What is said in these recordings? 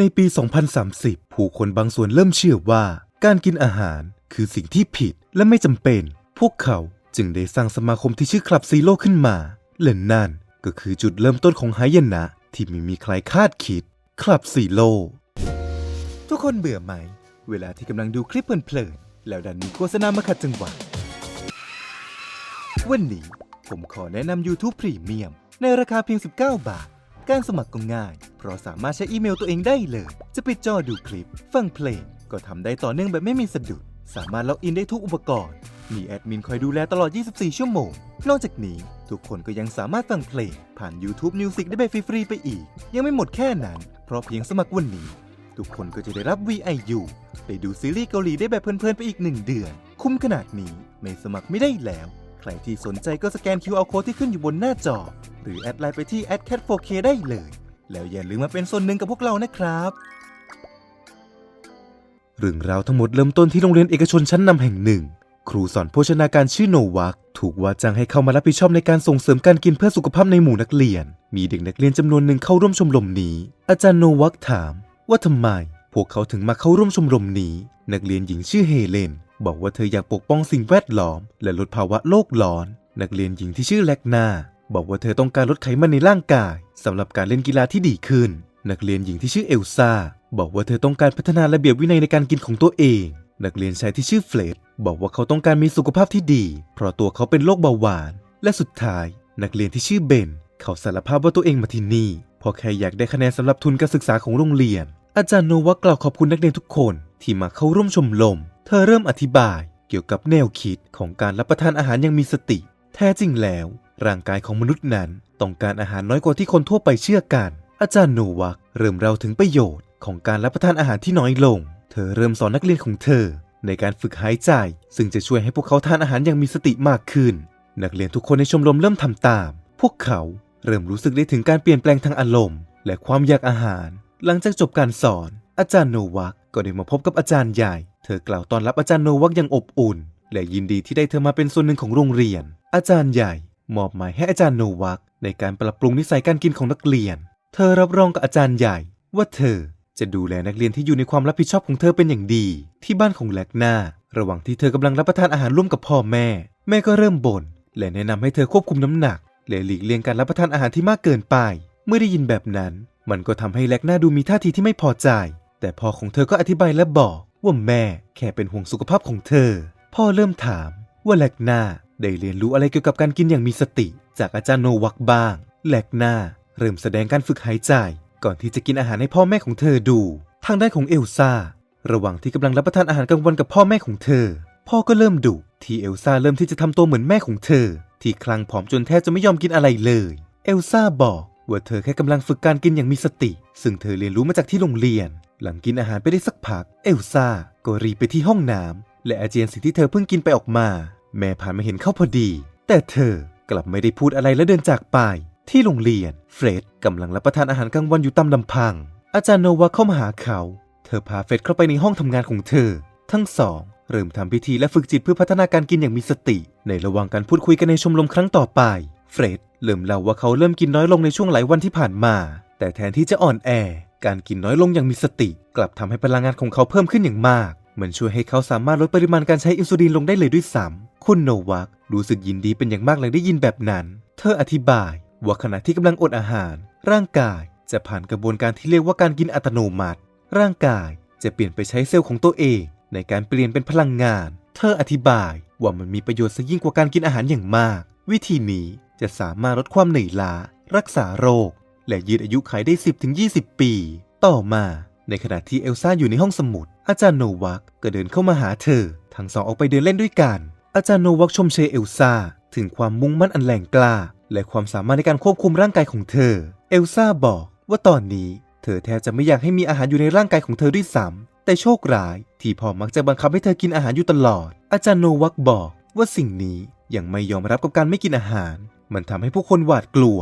ในปี 2030 ผู้คนบางส่วนเริ่มเชื่อว่าการกินอาหารคือสิ่งที่ผิดและไม่จำเป็น พวกเขาจึงได้สร้างสมาคมที่ชื่อคลับซีโร่ขึ้นมา และนั่นก็คือจุดเริ่มต้นของหายนะที่ไม่มีใครคาดคิด คลับซีโร่ทุกคนเบื่อไหม เวลาที่กำลังดูคลิปเพลินๆแล้วดันมีโฆษณามาขัดจังหวะ วันนี้ผมขอแนะนำ YouTube Premium ในราคาเพียง 19 บาท การสมัครก็ง่าย เพราะสามารถใช้อีเมลตัวเองได้เลย จะปิดจอดูคลิป ฟังเพลง ก็ทำได้ต่อเนื่องแบบไม่มีสะดุด สามารถล็อกอินได้ทุกอุปกรณ์ มีแอดมินคอยดูแลตลอด 24 ชั่วโมง นอกจากนี้ ทุกคนก็ยังสามารถฟังเพลง ผ่าน YouTube Music ได้แบบฟรีๆไปอีก ยังไม่หมดแค่นั้น เพราะเพียงสมัครวันนี้ ทุกคนก็จะได้รับ VIU ได้ดูซีรีส์เกาหลีได้แบบเพลินๆไปอีก1เดือน คุ้มขนาดนี้ไม่สมัครไม่ได้แล้ว ใครที่สนใจก็สแกน QR Code ที่ขึ้นอยู่บนหน้าจอ หรือแอดไลน์ไปที่ @cat4k ได้เลย แล้วอย่าลืมมาเป็นส่วนหนึ่งกับพวกเรานะครับ เรื่องราวทั้งหมดเริ่มต้นที่โรงเรียนเอกชนชั้นนำแห่งหนึ่ง ครูสอนโภชนาการชื่อโนวักถูกว่าจ้างให้เข้ามารับผิดชอบในการส่งเสริมการกินเพื่อสุขภาพในหมู่นักเรียน มีเด็กนักเรียนจำนวนหนึ่งเข้าร่วมชมรมนี้ อาจารย์โนวักถาม ว่าทำไมพวกเขาถึงมาเข้าร่วมชมรมนี้ นักเรียนหญิงชื่อเฮเลน บอกว่าเธออยากปกป้องสิ่งแวดล้อม และลดภาวะโลกร้อน นักเรียนหญิงที่ชื่อแลกนา บอกว่าเธอต้องการลดไขมันในร่างกายสำหรับการเล่นกีฬาที่ดีขึ้น นักเรียนหญิงที่ชื่อเอลซาบอกว่าเธอต้องการพัฒนาระเบียบวินัยในการกินของตัวเอง นักเรียนชายที่ชื่อเฟลดบอกว่าเขาต้องการมีสุขภาพที่ดี เพราะตัวเขาเป็นโรคเบาหวาน และสุดท้าย นักเรียนที่ชื่อเบน เขาสารภาพว่าตัวเองมาที่นี่เพราะแค่อยากได้คะแนนสำหรับทุนการศึกษาของโรงเรียน อาจารย์โนวักกล่าวขอบคุณนักเรียนทุกคนที่มาเข้าร่วมชมรม เธอเริ่มอธิบายเกี่ยวกับแนวคิดของการรับประทานอาหารอยังมีสติ แท้จริงแล้ว ร่างกายของมนุษย์นั้นต้องการอาหารน้อยกว่าที่คนทั่วไปเชื่อกัน อาจารย์โนวักเริ่มเล่าถึงประโยชน์ของการรับประทานอาหารที่น้อยลง เธอเริ่มสอนนักเรียนของเธอ ในการฝึกหายใจ ซึ่งจะช่วยให้พวกเขาทานอาหารอย่างมีสติมากขึ้น นักเรียนทุกคนในชมรมเริ่มทำตาม พวกเขาเริ่มรู้สึกได้ถึงการเปลี่ยนแปลงทางอารมณ์ และความอยากอาหาร หลังจากจบการสอน อาจารย์โนวัก ก็ได้มาพบกับอาจารย์ใหญ่ เธอกล่าวตอนรับอาจารย์โนวักอย่างอบอุ่น และยินดีที่ได้เธอมาเป็นส่วนหนึ่งของโรงเรียน อาจารย์ใหญ่ มอบหมายให้อาจารย์โนวักในการปรับปรุงนิสัยการกินของนักเรียน เธอรับรองกับอาจารย์ใหญ่ ว่าเธอจะดูแลนักเรียนที่อยู่ในความรับผิดชอบของเธอเป็นอย่างดี ที่บ้านของแลกนาระหว่างที่เธอกำลังรับประทานอาหารร่วมกับพ่อแม่ แม่ก็เริ่มบ่นและแนะนำให้เธอควบคุมน้ำหนักและหลีกเลี่ยงการรับประทานอาหารที่มากเกินไป เมื่อได้ยินแบบนั้น มันก็ทำให้แลกนาดูมีท่าทีที่ไม่พอใจ แต่พ่อของเธอก็อธิบายและบอกว่าแม่แค่เป็นห่วงสุขภาพของเธอ พ่อเริ่มถามว่าแลกนาได้เรียนรู้อะไรเกี่ยวกับการกินอย่างมีสติ จากอาจารย์โนวักบ้าง แลกนาเริ่มแสดงการฝึกหายใจ ก่อนที่จะกินอาหารให้พ่อแม่ของเธอดู ทางด้านของเอลซ่าระหว่างที่กำลังรับประทานอาหารกลางวันกับพ่อแม่ของเธอ พ่อก็เริ่มดุที่เอลซ่าเริ่มที่จะทำตัวเหมือนแม่ของเธอ ที่คลั่งผอมจนแทบจะไม่ยอมกินอะไรเลย เอลซ่าบอกว่าเธอแค่กำลังฝึกการกินอย่างมีสติ ซึ่งเธอเรียนรู้มาจากที่โรงเรียน หลังกินอาหารไปได้สักพัก เอลซ่าก็รีบไปที่ห้องน้ำและอาเจียนสิ่งที่เธอเพิ่งกินไปออกมา แม่ผ่านมาเห็นเข้าพอดี แต่เธอกลับไม่ได้พูดอะไรและเดินจากไป ที่โรงเรียน เฟร็ดกำลังรับประทานอาหารกลางวันอยู่ตามลำพัง อาจารย์โนวาเข้ามาหาเขา เธอพาเฟร็ดเข้าไปในห้องทำงานของเธอ ทั้งสองเริ่มทำพิธีและฝึกจิตเพื่อพัฒนาการกินอย่างมีสติ ในระหว่างการพูดคุยกันในชมรมครั้งต่อไป เฟร็ดเริ่มเล่าว่าเขาเริ่มกินน้อยลงในช่วงหลายวันที่ผ่านมา แต่แทนที่จะอ่อนแอ การกินน้อยลงอย่างมีสติ กลับทำให้พลังงานของเขาเพิ่มขึ้นอย่างมาก มันช่วยให้เขาสามารถลดปริมาณการใช้อินซูลินลงได้เลยด้วยซ้ำคุณโนวักรู้สึกยินดีเป็นอย่างมากหลังได้ยินแบบนั้น เธออธิบาย ว่าขณะที่กำลังอดอาหาร ร่างกายจะผ่านกระบวนการที่เรียกว่าการกินอัตโนมัติ ร่างกายจะเปลี่ยนไปใช้เซลล์ของตัวเอง ในการเปลี่ยนเป็นพลังงาน เธออธิบายว่ามันมีประโยชน์ซะยิ่งกว่าการกินอาหารอย่างมาก วิธีนี้จะสามารถลดความเหนื่อยล้า รักษาโรค และยืดอายุขัยได้ 10-20 ปี ต่อมา ในขณะที่เอลซ่าอยู่ในห้องสมุด อาจารย์โนวักก็เดินเข้ามาหาเธอ ทั้งสองออกไปเดินเล่นด้วยกัน อาจารย์โนวักชมเชยเอลซ่าถึงความมุ่งมั่นอันแรงกล้า และความสามารถในการควบคุมร่างกายของเธอ เอลซ่าบอกว่าตอนนี้ เธอแทบจะไม่อยากให้มีอาหารอยู่ในร่างกายของเธอด้วยซ้ำแต่โชคร้ายที่พ่อมักจะบังคับให้เธอกินอาหารอยู่ตลอด อาจารย์โนวักบอกว่าสิ่งนี้ยังไม่ยอมรับกับการไม่กินอาหาร มันทำให้ผู้คนหวาดกลัว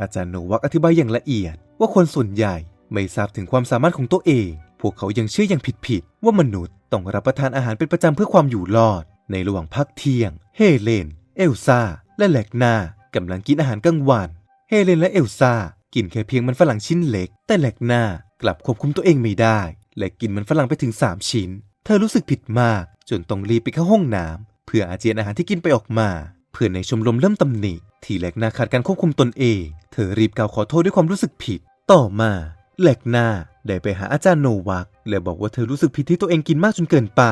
อาจารย์โนวักอธิบายอย่างละเอียด ว่าคนส่วนใหญ่ไม่ทราบถึงความสามารถของตัวเอง พวกเขายังเชื่ออย่างผิดๆว่ามนุษย์ต้องรับประทานอาหารเป็นประจำเพื่อความอยู่รอด ในระหว่างพักเที่ยง เฮเลน เอลซาและแลกนากำลังกินอาหารกลางวัน เฮเลนและเอลซากินแค่เพียงมันฝรั่งชิ้นเล็ก แต่แหลกหน้ากลับควบคุมตัวเองไม่ได้ และกินมันฝรั่งไปถึง 3 ชิ้น เธอรู้สึกผิดมาก จนต้องรีบไปเข้าห้องน้ำเพื่ออาเจียนอาหารที่กินไปออกมา เพื่อนในชมรมเริ่มตำหนิ ที่แหลกหน้าขาดการควบคุมตนเอง เธอรีบกล่าวขอโทษด้วยความรู้สึกผิด ต่อมาแหลกหน้าได้ไปหาอาจารย์โนวักและบอกว่าเธอรู้สึกผิดที่ตัวเองกินมากจนเกินไป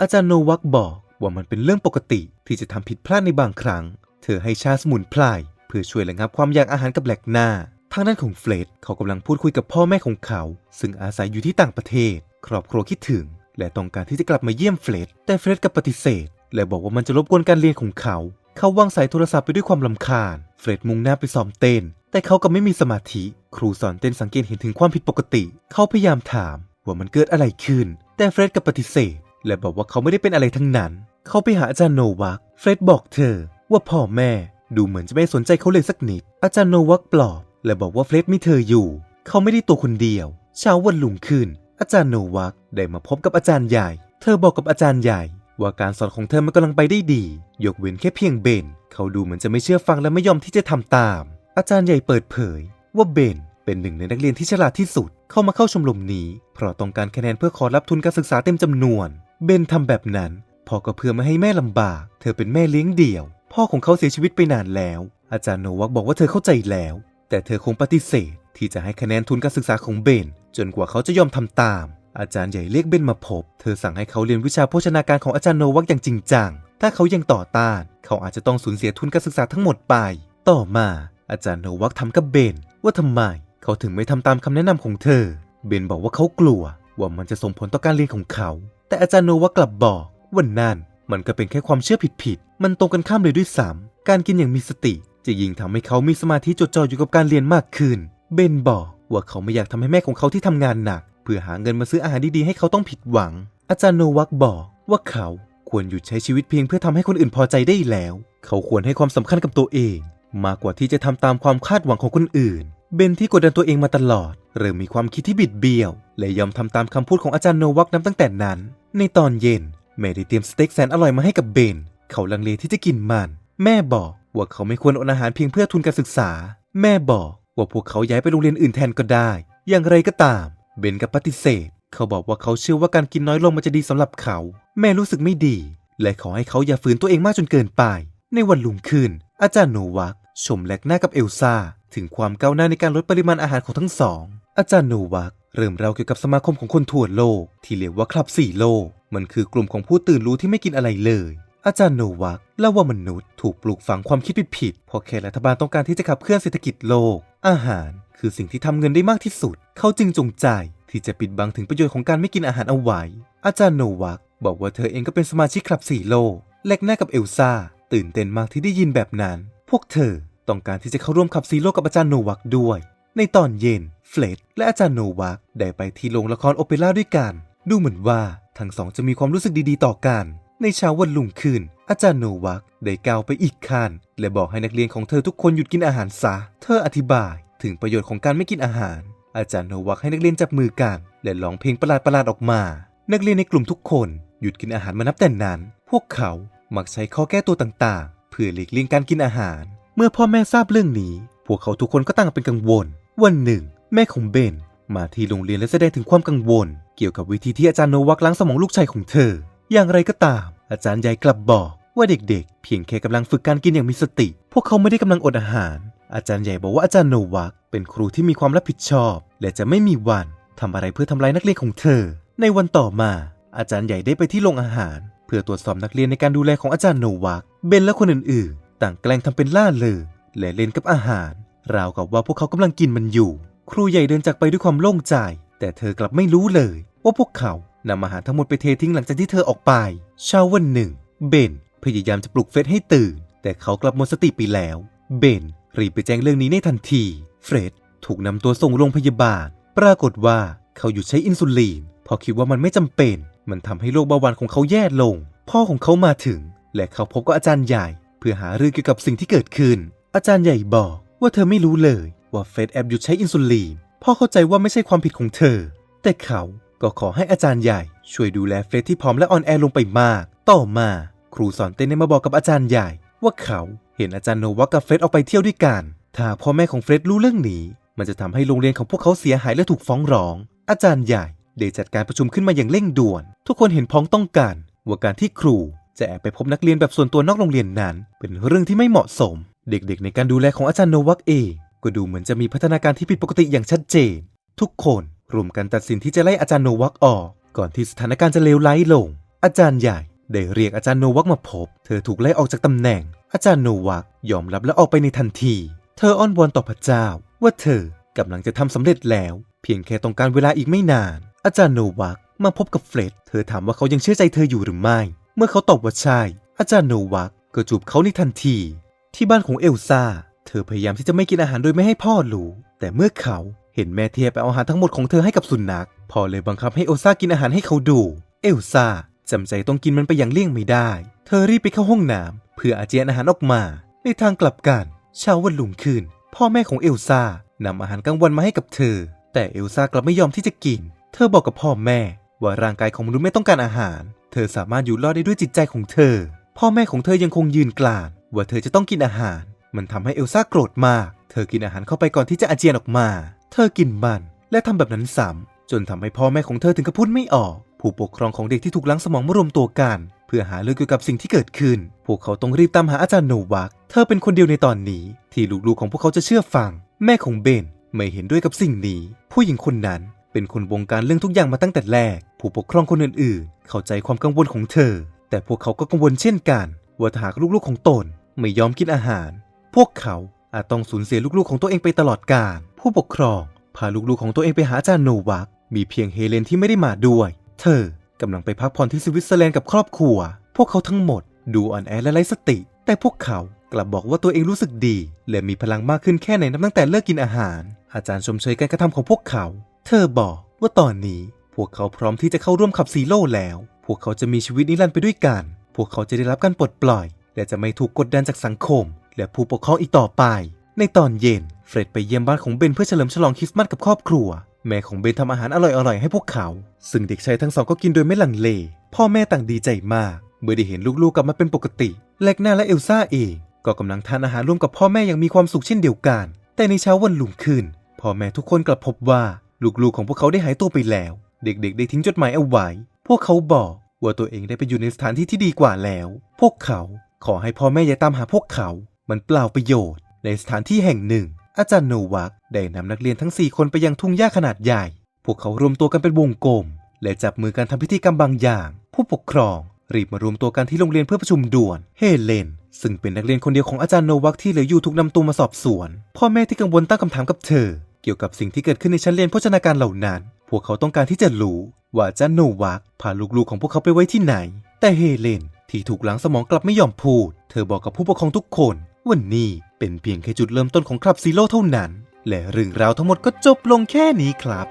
อาจารย์โนวักบอกว่ามันเป็นเรื่องปกติที่จะทำผิดพลาดในบางครั้ง เธอให้ชาสมุนไพรเพื่อช่วยระงับความอยากอาหารกับแหลกหน้า ทางด้านของเฟรดเขากำลังพูดคุยกับพ่อแม่ของเขา ซึ่งอาศัยอยู่ที่ต่างประเทศ ครอบครัวคิดถึง และต้องการที่จะกลับมาเยี่ยมเฟรดแต่เฟรดกลับปฏิเสธ และบอกว่ามันจะรบกวนการเรียนของเขา เขาวางสายโทรศัพท์ไปด้วยความลำคาญ เฟรดมุ่งหน้าไปซ้อมเต้น แต่เขาก็ไม่มีสมาธิ ครูสอนเต้นสังเกตเห็นถึงความผิดปกติ เขาพยายามถาม ว่ามันเกิดอะไรขึ้น แต่เฟรดกับปฏิเสธ และบอกว่าเขาไม่ได้เป็นอะไรทั้งนั้น เขาไปหาอาจารย์โนวักเฟรดบอกเธอ ว่าพ่อแม่ดูเหมือนจะไม่สนใจเขาเลยสักนิด อาจารย์โนวักปลอบ และบอกว่าเฟรดมีเธออยู่ เขาไม่ได้ตัวคนเดียว เช้าวันรุ่งขึ้น อาจารย์โนวักได้มาพบกับอาจารย์ใหญ่ เธอบอกกับอาจารย์ใหญ่ ว่าการสอนของเธอมันกำลังไปได้ดี ยกเว้นแค่เพียงเบน เขาดูเหมือนจะไม่เชื่อฟังและไม่ยอมที่จะทำตาม อาจารย์ใหญ่เปิดเผย ว่าเบนเป็นหนึ่งในนักเรียนที่ฉลาดที่สุด เข้ามาเข้าชมรมนี้ เพราะต้องการคะแนนเพื่อขอรับทุนการศึกษาเต็มจำนวน เบนทำแบบนั้นพ่อก็เพื่อไม่ให้แม่ลำบาก เธอเป็นแม่เลี้ยงเดี่ยว พ่อของเขาเสียชีวิตไปนานแล้ว อาจารย์โนวักบอกว่าเธอเข้าใจแล้ว แต่เธอคงปฏิเสธ ที่จะให้คะแนนทุนการศึกษาของเบน จนกว่าเขาจะยอมทำตาม อาจารย์ใหญ่เรียกเบนมาพบ เธอสั่งให้เขาเรียนวิชาโภชนาการของอาจารย์โนวักอย่างจริงจัง ถ้าเขายังต่อต้าน เขาอาจจะต้องสูญเสียทุนการศึกษาทั้งหมดไป ต่อมา อาจารย์โนวักทำกับเบน ว่าทำไม เขาถึงไม่ทำตามคำแนะนำของเธอ เบนบอกว่าเขากลัว ว่ามันจะส่งผลต่อการเรียนของเขา แต่อาจารย์โนวักกลับบอกว่านั่นมันก็เป็นแค่ความเชื่อผิดๆ มันตรงกันข้ามเลยด้วยซ้ำการกินอย่างมีสติ จะยิ่งทำให้เขามีสมาธิจดจ่ออยู่กับการเรียนมากขึ้น เบนบอกว่าเขาไม่อยากทำให้แม่ของเขาที่ทำงานหนัก พื่อหาเงินมาซื้ออาหารดีๆให้เขาต้องผิดหวัง อาจารย์โนวักบอกว่าเขาควรหยุดใช้ชีวิตเพียงเพื่อทำให้คนอื่นพอใจได้แล้ว เขาควรให้ความสำคัญกับตัวเอง มากกว่าที่จะทำตามความคาดหวังของคนอื่น เบนที่กดดันตัวเองมาตลอด เริ่มมีความคิดที่บิดเบี้ยว และยอมทำตามคำพูดของอาจารย์โนวักนับตั้งแต่นั้น ในตอนเย็นแม่ได้เตรียมสเต็กแสนอร่อยมาให้กับเบน เขาลังเลที่จะกินมัน แม่บอกว่าเขาไม่ควรอดอาหารเพียงเพื่อทุนการศึกษา แม่บอกว่าพวกเขาย้ายไปโรงเรียนอื่นแทนก็ได้ อย่างไรก็ตาม เบนกับปฏิเสธ เขาบอกว่าเขาเชื่อว่าการกินน้อยลงมันจะดีสำหรับเขา แม่รู้สึกไม่ดี และขอให้เขาอย่าฝืนตัวเองมากจนเกินไป ในวันรุ่งขึ้น อาจารย์โนวักชมแลกหน้ากับเอลซ่า ถึงความก้าวหน้าในการลดปริมาณอาหารของทั้งสอง อาจารย์โนวักเริ่มเล่าเกี่ยวกับสมาคมของคนทั่วโลก ที่เรียกว่าคลับสี่โลก มันคือกลุ่มของผู้ตื่นรู้ที่ไม่กินอะไรเลย อาจารย์โนวักเล่าว่ามนุษย์ถูกปลูกฝังความคิดผิดๆเพราะแค่รัฐบาลต้องการที่จะขับเคลื่อนเศรษฐกิจโลก อาหารคือสิ่งที่ทำเงินได้มากที่สุด เขาจึงจงใจที่จะปิดบังถึงประโยชน์ของการไม่กินอาหารเอาไว้ อาจารย์โนวักบอกว่าเธอเองก็เป็นสมาชิกคลับสี่โลกแลกหน้ากับเอลซ่า ตื่นเต้นมากที่ได้ยินแบบนั้น พวกเธอต้องการที่จะเข้าร่วมขับซีโลกกับอาจารย์โนวักด้วย ในตอนเย็น เฟลดและอาจารย์โนวักได้ไปที่โรงละครโอเปร่าด้วยกัน ดูเหมือนว่าทั้งสองจะมีความรู้สึกดีๆ ต่อกัน ในเช้าวันรุ่งขึ้น อาจารย์โนวักได้กล่าวไปอีกขั้นและบอกให้นักเรียนของเธอทุกคนหยุดกินอาหารซะ เธออธิบายถึงประโยชน์ของการไม่กินอาหาร อาจารย์โนวักให้นักเรียนจับมือกัน และร้องเพลงประหลาดๆออกมา นักเรียนในกลุ่มทุกคนหยุดกินอาหารมานับแต่นั้น พวกเขามักใช้ข้อแก้ตัวต่างๆ เพื่อหลีกเลี่ยงการกินอาหาร เมื่อพ่อแม่ทราบเรื่องนี้ พวกเขาทุกคนก็ตั้งเป็นกังวล วันหนึ่ง แม่ของเบนมาที่โรงเรียนและแสดงถึงความกังวล เกี่ยวกับวิธีที่อาจารย์โนวักล้างสมองลูกชายของเธอ อย่างไรก็ตาม อาจารย์ใหญ่กลับบอกว่าเด็กๆ เพียงแค่กำลังฝึกการกินอย่างมีสติ พวกเขาไม่ได้กำลังอดอาหาร อาจารย์ใหญ่บอกว่าอาจารย์โนวักเป็นครูที่มีความรับผิดชอบ และจะไม่มีวันทำอะไรเพื่อทำลายนักเรียนของเธอ ในวันต่อมา อาจารย์ใหญ่ได้ไปที่โรงอาหาร เพื่อตรวจสอบนักเรียนในการดูแลของอาจารย์โนวักเบนและคนอื่นๆ ต่างแกล้งทำเป็นล่าเริงและเล่นกับอาหาร ราวกับว่าพวกเขากำลังกินมันอยู่ ครูใหญ่เดินจากไปด้วยความโล่งใจ แต่เธอกลับไม่รู้เลย ว่าพวกเขา นำอาหารทั้งหมดไปเททิ้งหลังจากที่เธอออกไป เช้าวันหนึ่ง เบนพยายามจะปลุกเฟร็ดให้ตื่น แต่เขากลับหมดสติไปแล้ว เบนรีบไปแจ้งเรื่องนี้ในทันที เฟร็ดถูกนำตัวส่งโรงพยาบาล ปรากฏว่าเขาหยุดใช้อินซูลินเพราะคิดว่ามันไม่จำเป็น มันทำให้โรคเบาหวานของเขาแย่ลง พ่อของเขามาถึง และเขาพบกับอาจารย์ใหญ่ เพื่อหาเรื่องเกี่ยวกับสิ่งที่เกิดขึ้น อาจารย์ใหญ่บอกว่าเธอไม่รู้เลยว่าเฟร็ดแอบหยุดใช้อินซูลินพ่อเข้าใจว่าไม่ใช่ความผิดของเธอ แต่เขา ก็ขอให้อาจารย์ใหญ่ช่วยดูแลเฟร็ดที่ผอมและอ่อนแอลงไปมาก ต่อมา ครูสอนเต้นได้มาบอกกับอาจารย์ใหญ่ ว่าเขาเห็นอาจารย์โนวักกับเฟร็ดออกไปเที่ยวด้วยกัน ถ้าพ่อแม่ของเฟร็ดรู้เรื่องนี้ มันจะทำให้โรงเรียนของพวกเขาเสียหายและถูกฟ้องร้อง อาจารย์ใหญ่ได้จัดการประชุมขึ้นมาอย่างเร่งด่วน ทุกคนเห็นพ้องต้องกันว่าการที่ครูจะแอบไปพบนักเรียนแบบส่วนตัวนอกโรงเรียนนั้น เป็นเรื่องที่ไม่เหมาะสม เด็กๆ ในการดูแลของอาจารย์โนวักเองก็ดูเหมือนจะมีพัฒนาการที่ผิดปกติอย่างชัดเจน ทุกคน รวมกันตัดสินที่จะไล่อาจารย์โนวักออก ก่อนที่สถานการณ์จะเลวร้ายลง อาจารย์ใหญ่ได้เรียกอาจารย์โนวักมาพบ เธอถูกไล่ออกจากตำแหน่ง อาจารย์โนวักยอมรับและออกไปในทันที เธออ้อนวอนต่อพระเจ้า ว่าเธอกำลังจะทำสำเร็จแล้ว เพียงแค่ต้องการเวลาอีกไม่นาน อาจารย์โนวักมาพบกับเฟร็ด เธอถามว่าเขายังเชื่อใจเธออยู่หรือไม่ เมื่อเขาตอบว่าใช่ อาจารย์โนวักก็จูบเขาในทันที ที่บ้านของเอลซ่า เธอพยายามที่จะไม่กินอาหารโดยไม่ให้พ่อรู้ แต่เมื่อเขา เห็นแม่เทียไปเอาอาหารทั้งหมดของเธอให้กับสุนัขพ่อเลยบังคับให้เอซ่ากินอาหารให้เขาดู เอลซ่าจำใจต้องกินมันไปอย่างเลี่ยงไม่ได้ เธอรีบไปเข้าห้องน้ำเพื่ออาเจียนอาหารออกมา ในทางกลับกันเช้าวันรุ่งขึ้น พ่อแม่ของเอลซ่านำอาหารกลางวันมาให้กับเธอ แต่เอลซ่ากลับไม่ยอมที่จะกิน เธอบอกกับพ่อแม่ ว่าร่างกายของมนุษย์ไม่ต้องการอาหาร เธอสามารถอยู่รอดได้ด้วยจิตใจของเธอ พ่อแม่ของเธอยังคงยืนกลาน ว่าเธอจะต้องกินอาหาร มันทำให้เอลซ่าโกรธมาก เธอกินอาหารเข้าไปก่อนที่จะอาเจียนออกมา เธอกินมันและทำแบบนั้นซ้ำจนทำให้พ่อแม่ของเธอถึงกับพูดไม่ออก ผู้ปกครองของเด็กที่ถูกล้างสมองมารวมตัวกัน เพื่อหาเรื่องเกี่ยวกับสิ่งที่เกิดขึ้น พวกเขาต้องรีบตามหาอาจารย์โนวักเธอเป็นคนเดียวในตอนนี้ ที่ลูกๆของพวกเขาจะเชื่อฟัง แม่ของเบนไม่เห็นด้วยกับสิ่งนี้ ผู้หญิงคนนั้นเป็นคนบงการเรื่องทุกอย่างมาตั้งแต่แรก ผู้ปกครองคนอื่นๆ เข้าใจความกังวลของเธอ แต่พวกเขาก็กังวลเช่นกัน ว่าหากลูกๆของตนไม่ยอมกินอาหาร พวกเขาอาจต้องสูญเสียลูกๆของตัวเองไปตลอดกาล ผู้ปกครองพาลูกๆของตัวเองไปหาอาจารย์โนวักมีเพียงเฮเลนที่ไม่ได้มาด้วย เธอกำลังไปพักผ่อนที่สวิตเซอร์แลนด์กับครอบครัว พวกเขาทั้งหมดดูอ่อนแอและไร้สติ แต่พวกเขากลับบอกว่าตัวเองรู้สึกดี และมีพลังมากขึ้นแค่ไหนนับตั้งแต่เลิกกินอาหาร อาจารย์ชมเชยการกระทำของพวกเขา เธอบอกว่าตอนนี้พวกเขาพร้อมที่จะเข้าร่วมขับซีโร่แล้ว พวกเขาจะมีชีวิตนิรันดร์ไปด้วยกัน พวกเขาจะได้รับการปลดปล่อย และจะไม่ถูกกดดันจากสังคม และผู้ปกครองอีกต่อไป ในตอนเย็น เฟร็ดไปเยี่ยมบ้านของเบนเพื่อเฉลิมฉลองคริสต์มาสกับครอบครัว แม่ของเบนทำอาหารอร่อยๆให้พวกเขา ซึ่งเด็กชายทั้งสองก็กินโดยไม่ลังเล พ่อแม่ต่างดีใจมากเมื่อได้เห็นลูกๆกลับมาเป็นปกติแลกหน้าและเอลซ่าเอง ก็กำลังทานอาหารร่วมกับพ่อแม่อย่างมีความสุขเช่นเดียวกัน แต่ในเช้าวันรุ่งขึ้นพ่อแม่ทุกคนกลับพบว่าลูกๆของพวกเขาได้หายตัวไปแล้ว เด็กๆ ได้ทิ้งจดหมายเอาไว้ พวกเขาบอกว่าตัวเองได้ไปอยู่ในสถานที่ที่ดีกว่าแล้ว พวกเขาขอให้พ่อแม่อย่าตามหาพวกเขา มันเปล่าประโยชน์ ในสถานที่แห่งหนึ่ง อาจารย์โนวักได้นำนักเรียนทั้ง 4 คนไปยังทุ่งหญ้าขนาดใหญ่ พวกเขารวมตัวกันเป็นวงกลม และจับมือกันทำพิธีกรรมบางอย่าง ผู้ปกครอง รีบมารวมตัวกันที่โรงเรียนเพื่อประชุมด่วน เฮเลน ซึ่งเป็นนักเรียนคนเดียวของอาจารย์โนวักที่เหลืออยู่ถูกนำตัวมาสอบสวน พ่อแม่ที่กังวลตั้งคำถามกับเธอ เกี่ยวกับสิ่งที่เกิดขึ้นในชั้นเรียนโภชนาการเหล่านั้น พวกเขาต้องการที่จะรู้ว่าอาจารย์โนวักพาลูกๆของพวกเขาไปไว้ที่ไหน แต่เฮเลนที่ถูกล้างสมองกลับไม่ยอมพูด เธอบอกกับผู้ปกครองทุกคนวันนี้ เป็นเพียงแค่จุดเริ่มต้นของคลับซีโร่เท่านั้น และเรื่องราวทั้งหมดก็จบลงแค่นี้ครับ